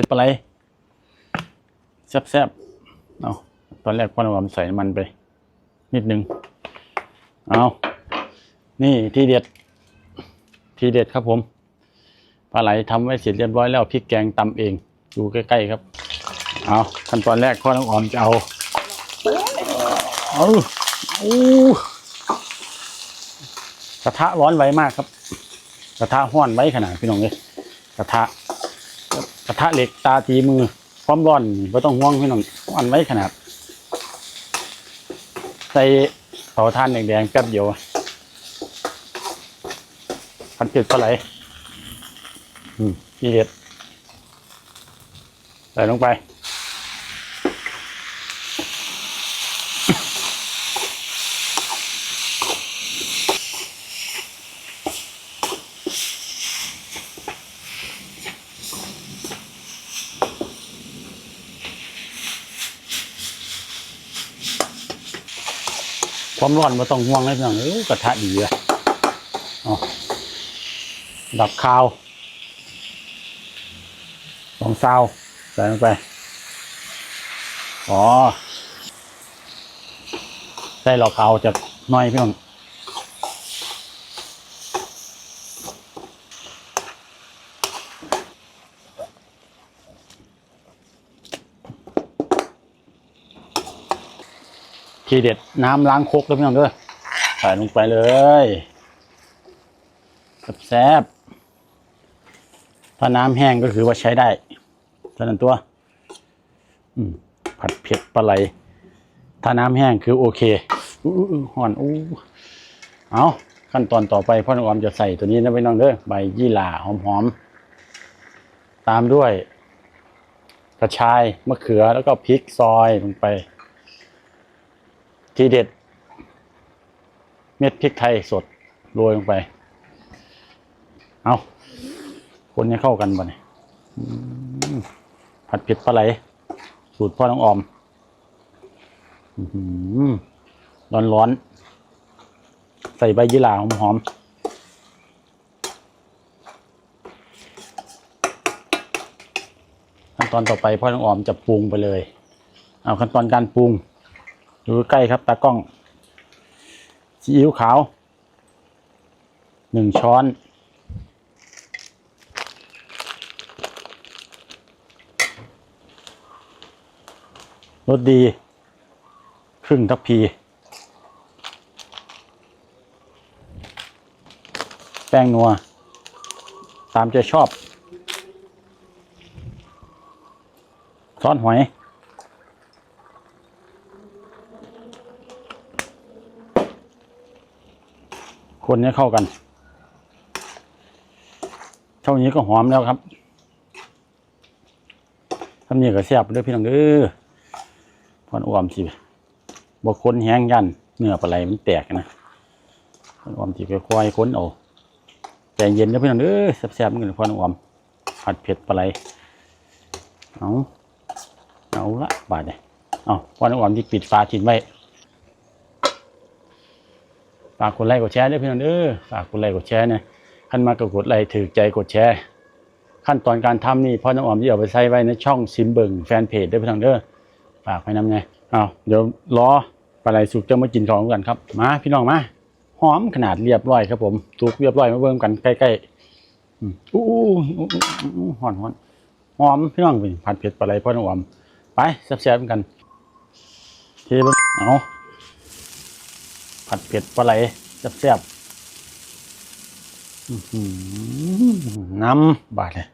็ดปลาไหลแซ่บๆเอาตอนแรกพ่อน้องออมใส่มันไป นิดนึง เอานี่ที่เด็ด ทีเด็ดครับผม ปลาไหลทำไว้เสร็จเรียบร้อยแล้วพริกแกงตำเองดูใกล้ๆครับ เอาขั้นตอนแรกพ่อน้องออมจะเอาเอาอู้กระทะร้อนไวมากครับ กระทะห้อนไว้ขนาดพี่น้องเลยกระทะ ระทะเหล็กตาตีมือความร้อนไม่ต้องห่วงพี่น้องห้อนไว้ขนาด ใส่เผาท่านแดงๆแป๊บเดียวพันเผ็ดปลาไหลอืมทีเด็ดใส่ลงไป ความร้อนไม่ต้องห่วงเลยพี่น้องเอ้กระทะดีอะอ๋อดับคาวสองซาวใส่ลงไป อ๋อใส่หลอกขาวจากน้อยพี่น้อง ทีเด็ดน้ำล้างคกแล้วพี่น้องเด้อใส่ลงไปเลยแซ่บถ้าน้ำแห้งก็คือว่าใช้ได้เท่านั้นตัวอืผัดเผ็ดปลาไหล ถ้าน้ำแห้งคือโอเคอู้ห่อนอู้เอาขั้นตอนต่อไปพ่อน้องออมจะใส่ตัวนี้นะพี่น้องเด้อใบยี่หร่าหอมๆ ตามด้วยกระชายมะเขือแล้วก็พริกซอยลงไป ทีเด็ด เม็ดพริกไทยสดโรยลงไป เอาคนให้เข้ากันบ่เนี่ยผัดเผ็ดปลาไหล สูตรพ่อน้องออมร้อนร้อนๆใส่ใบยี่หร่าหอมๆขั้นตอนต่อไปพ่อน้องออมจะปรุงไปเลย เอาขั้นตอนการปรุง ดูใกล้ครับตากล้องซีอิ๊วขาวหนึ่งช้อนรสดี ครึ่งทัพพี แป้งนัว ตามใจชอบ ซอสหอย คนให้เข้ากัน เท่านี้ก็หอมแล้วครับทำนี่ก็แซ่บด้วยพี่น้องเด้อพอนอ้อมสิบกคนแห้งยันเนื้อปลาไหลมันแตกนะพอนอ้อมสิค่อยๆค้นเอาใจเย็นเด้อพี่น้องเด้อแซ่บๆเหมือนพอนอ้อมผัดเผ็ดปลาไหลเอาเอาละบาดเนี่ยเอาพอนอ้อมที่ปิดฝาทิ้งไว้ ฝากกดไลค์กดแชร์ด้วยพี่น้องเด้อฝากกดไลค์กดแชร์นะขั้นมากก็กดไลค์ถือใจกดแชร์ ขั้นตอนการทำนี่พ่อน้องออมที่เอาไปใส่ไว้ในช่องซิมเบิงแฟนเพจด้วยพี่น้องเด้อฝากไว้นำไงเอาเดี๋ยวรอปลาไหลสุกจะมากินของกันครับมาพี่น้องมาหอมขนาดเรียบร้อยครับผมสุกเรียบร้อยมาเบิ่งกันใกล้ๆอู้หอนหอนหอมพี่น้องเป็นผัดเผ็ดปลาไหลพ่อน้องออมไปแซ่บๆกันเทเบิ่งเอา ผัดเผ็ดปลาไหลแซ่บๆน้ำบาดเลย